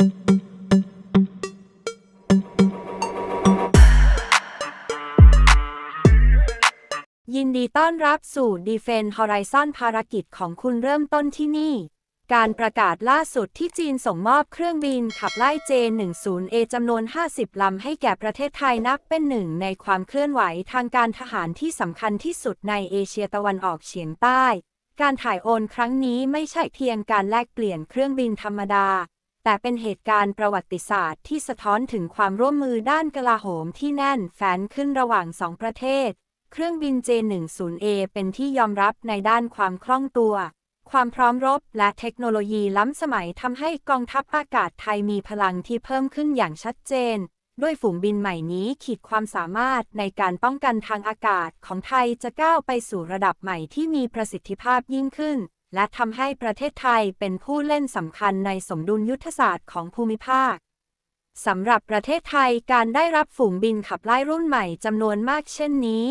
ยินดีต้อนรับสู่ Defense Horizon ภารกิจของคุณเริ่มต้นที่นี่ การประกาศล่าสุดที่จีนส่งมอบเครื่องบินขับไล่ J-10A จำนวน 50 ลำให้แก่ประเทศไทยนับเป็นหนึ่งในความเคลื่อนไหวทางการทหารที่สำคัญที่สุดในเอเชียตะวันออกเฉียงใต้ การถ่ายโอนครั้งนี้ไม่ใช่เพียงการแลกเปลี่ยนเครื่องบินธรรมดา แต่เป็นเหตุการณ์ประวัติศาสตร์ที่สะท้อนถึงความร่วมมือด้านกลาโหมที่แน่นแฟ้นขึ้นระหว่างสองประเทศ เครื่องบิน J-10A เป็นที่ยอมรับในด้านความคล่องตัว ความพร้อมรบและเทคโนโลยีล้ำสมัยทำให้กองทัพอากาศไทยมีพลังที่เพิ่มขึ้นอย่างชัดเจน ด้วยฝูงบินใหม่นี้ขีดความสามารถในการป้องกันทางอากาศของไทยจะก้าวไปสู่ระดับใหม่ที่มีประสิทธิภาพยิ่งขึ้น และทำให้ประเทศไทยเป็นผู้เล่นสำคัญในสมดุลยุทธศาสตร์ของภูมิภาคสำหรับประเทศไทยการได้รับฝูงบินขับไล่รุ่นใหม่จำนวนมากเช่นนี้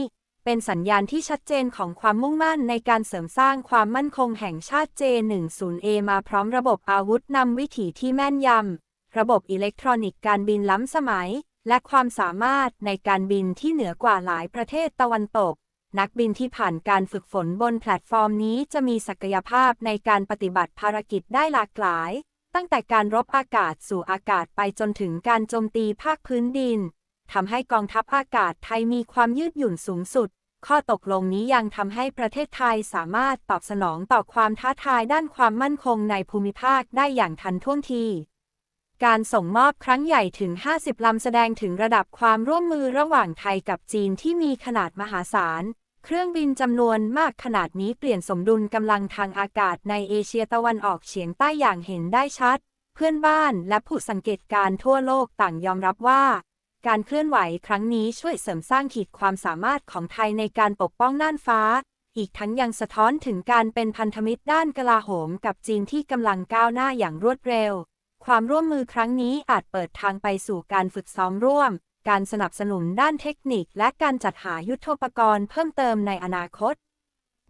เป็นสัญญาณที่ชัดเจนของความมุ่งมั่นในการเสริมสร้างความมั่นคงแห่งชาติ J10A มาพร้อมระบบอาวุธนำวิถีที่แม่นยำ ระบบอิเล็กทรอนิกส์การบินล้ำสมัย และความสามารถในการบินที่เหนือกว่าหลายประเทศตะวันตก นักบินที่ผ่านการฝึกฝนบนแพลตฟอร์มนี้จะมีศักยภาพในการปฏิบัติภารกิจได้หลากหลาย ตั้งแต่การรบอากาศสู่อากาศไปจนถึงการโจมตีภาคพื้นดินทำให้กองทัพอากาศไทยมีความยืดหยุ่นสูงสุด ข้อตกลงนี้ยังทำให้ประเทศไทยสามารถตอบสนองต่อความท้าทายด้านความมั่นคงในภูมิภาคได้อย่างทันท่วงที การส่งมอบครั้งใหญ่ถึง 50 ลำแสดงถึงระดับความร่วมมือระหว่างไทยกับจีนที่มีขนาดมหาศาล เครื่องบินจำนวนมากขนาดนี้เปลี่ยนสมดุลกำลังทางอากาศในเอเชียตะวันออกเฉียงใต้อย่างเห็นได้ชัด เพื่อนบ้านและผู้สังเกตการณ์ทั่วโลกต่างยอมรับว่า การเคลื่อนไหวครั้งนี้ช่วยเสริมสร้างขีดความสามารถของไทยในการปกป้องน่านฟ้า อีกทั้งยังสะท้อนถึงการเป็นพันธมิตรด้านกลาโหมกับจีนที่กำลังก้าวหน้าอย่างรวดเร็ว ความร่วมมือครั้งนี้อาจเปิดทางไปสู่การฝึกซ้อมร่วม การสนับสนุนด้านเทคนิค และการจัดหายุทโธปกรณ์เพิ่มเติมในอนาคต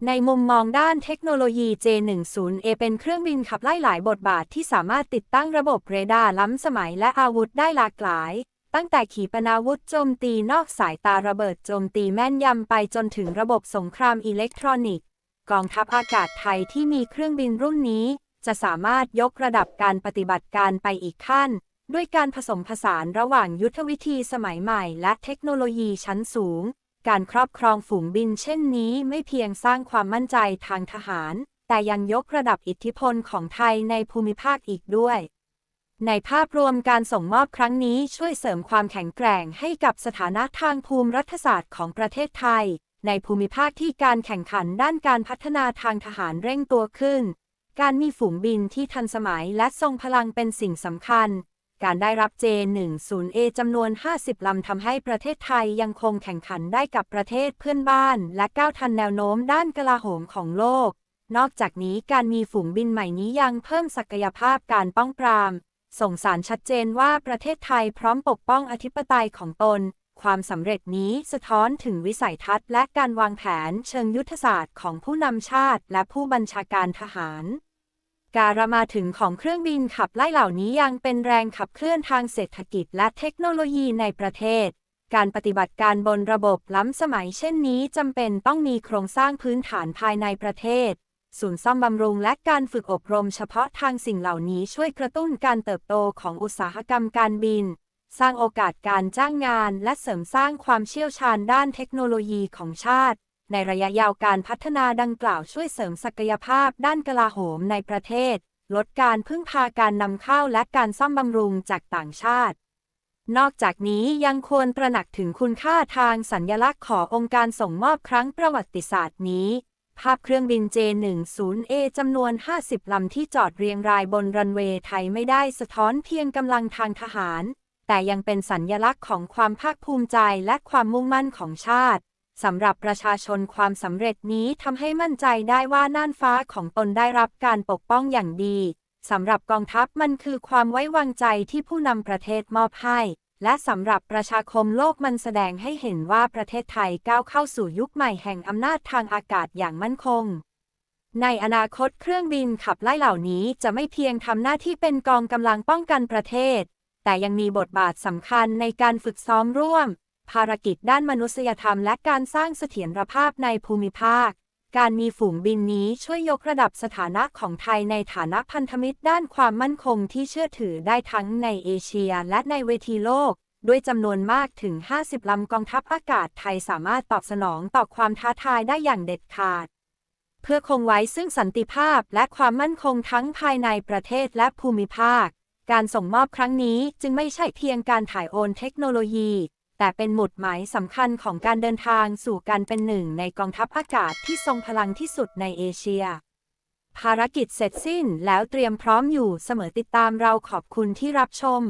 ในมุมมองด้านเทคโนโลยี J10A เป็นเครื่องบินขับไล่หลายบทบาทที่สามารถติดตั้งระบบเรดาร์ล้ำสมัยและอาวุธได้หลากหลาย ตั้งแต่ขีปนาวุธโจมตีนอกสายตาระเบิดโจมตีแม่นยำไปจนถึงระบบสงครามอิเล็กทรอนิกส์ กองทัพอากาศไทยที่มีเครื่องบินรุ่นนี้ จะสามารถยกระดับการปฏิบัติการไปอีกขั้น ด้วยการผสมผสานระหว่างยุทธวิธีสมัยใหม่ และเทคโนโลยีชั้นสูง การครอบครองฝูงบินเช่นนี้ไม่เพียงสร้างความมั่นใจทางทหาร แต่ยังยกระดับอิทธิพลของไทยในภูมิภาคอีกด้วยในภาพรวมการส่งมอบครั้งนี้ช่วยเสริมความแข็งแกร่งให้กับสถานะทางภูมิรัฐศาสตร์ของประเทศไทย ในภูมิภาคที่การแข่งขันด้านการพัฒนาทางทหารเร่งตัวขึ้น การมีฝูงบินที่ทันสมัยและทรงพลังเป็นสิ่งสำคัญ การได้รับ J10A จำนวน 50 ลำทำให้ประเทศไทยยังคงแข่งขันได้กับประเทศเพื่อนบ้าน และก้าวทันแนวโน้มด้านกลาโหมของโลก นอกจากนี้การมีฝูงบินใหม่นี้ยังเพิ่มศักยภาพการป้องปราม ส่งสารชัดเจนว่าประเทศไทยพร้อมปกป้องอธิปไตยของตน ความสำเร็จนี้สะท้อนถึงวิสัยทัศน์และการวางแผนเชิงยุทธศาสตร์ของผู้นำชาติ และผู้บัญชาการทหาร การมาถึงของเครื่องบินขับไล่เหล่านี้ยังเป็นแรงขับเคลื่อนทางเศรษฐกิจและเทคโนโลยีในประเทศ การปฏิบัติการบนระบบล้ำสมัยเช่นนี้จำเป็นต้องมีโครงสร้างพื้นฐานภายในประเทศ ศูนย์ซ่อมบำรุงและการฝึกอบรมเฉพาะทางสิ่งเหล่านี้ช่วยกระตุ้นการเติบโตของอุตสาหกรรมการบิน สร้างโอกาสการจ้างงานและเสริมสร้างความเชี่ยวชาญด้านเทคโนโลยีของชาติ ในระยะยาวการพัฒนาดังกล่าวช่วยเสริมศักยภาพด้านกลาโหมในประเทศ ลดการพึ่งพาการนำเข้าและการซ่อมบำรุงจากต่างชาติ นอกจากนี้ยังควรตระหนักถึงคุณค่าทางสัญญลักษณ์ขององค์การส่งมอบครั้งประวัติศาสตร์นี้ ภาพเครื่องบิน J10A จำนวน 50 ลำที่จอดเรียงรายบนรันเวย์ไทยไม่ได้สะท้อนเพียงกำลังทางทหาร แต่ยังเป็นสัญญลักษณ์ของความภาคภูมิใจและความมุ่งมั่นของชาติ สำหรับประชาชนความสำเร็จนี้ทำให้มั่นใจได้ว่าน่านฟ้าของตนได้รับการปกป้องอย่างดีสำหรับกองทัพมันคือความไว้วางใจที่ผู้นำประเทศมอบให้ และสำหรับประชาคมโลกมันแสดงให้เห็นว่าประเทศไทยก้าวเข้าสู่ยุคใหม่แห่งอำนาจทางอากาศอย่างมั่นคง ในอนาคตเครื่องบินขับไล่เหล่านี้จะไม่เพียงทำหน้าที่เป็นกองกำลังป้องกันประเทศ แต่ยังมีบทบาทสำคัญในการฝึกซ้อมร่วม ภารกิจด้านมนุษยธรรมและการสร้างเสถียรภาพในภูมิภาค การมีฝูงบินนี้ช่วยยกระดับสถานะของไทยในฐานะพันธมิตรด้านความมั่นคงที่เชื่อถือได้ทั้งในเอเชียและในเวทีโลก ด้วยจำนวนมากถึง 50 ลำกองทัพอากาศไทยสามารถตอบสนองต่อความท้าทายได้อย่างเด็ดขาด เพื่อคงไว้ซึ่งสันติภาพและความมั่นคงทั้งภายในประเทศและภูมิภาค การส่งมอบครั้งนี้จึงไม่ใช่เพียงการถ่ายโอนเทคโนโลยี แต่เป็นหมุดหมายสำคัญของการเดินทางสู่การเป็นหนึ่งในกองทัพอากาศที่ทรงพลังที่สุดในเอเชีย ภารกิจเสร็จสิ้นแล้วเตรียมพร้อมอยู่เสมอติดตามเราขอบคุณที่รับชม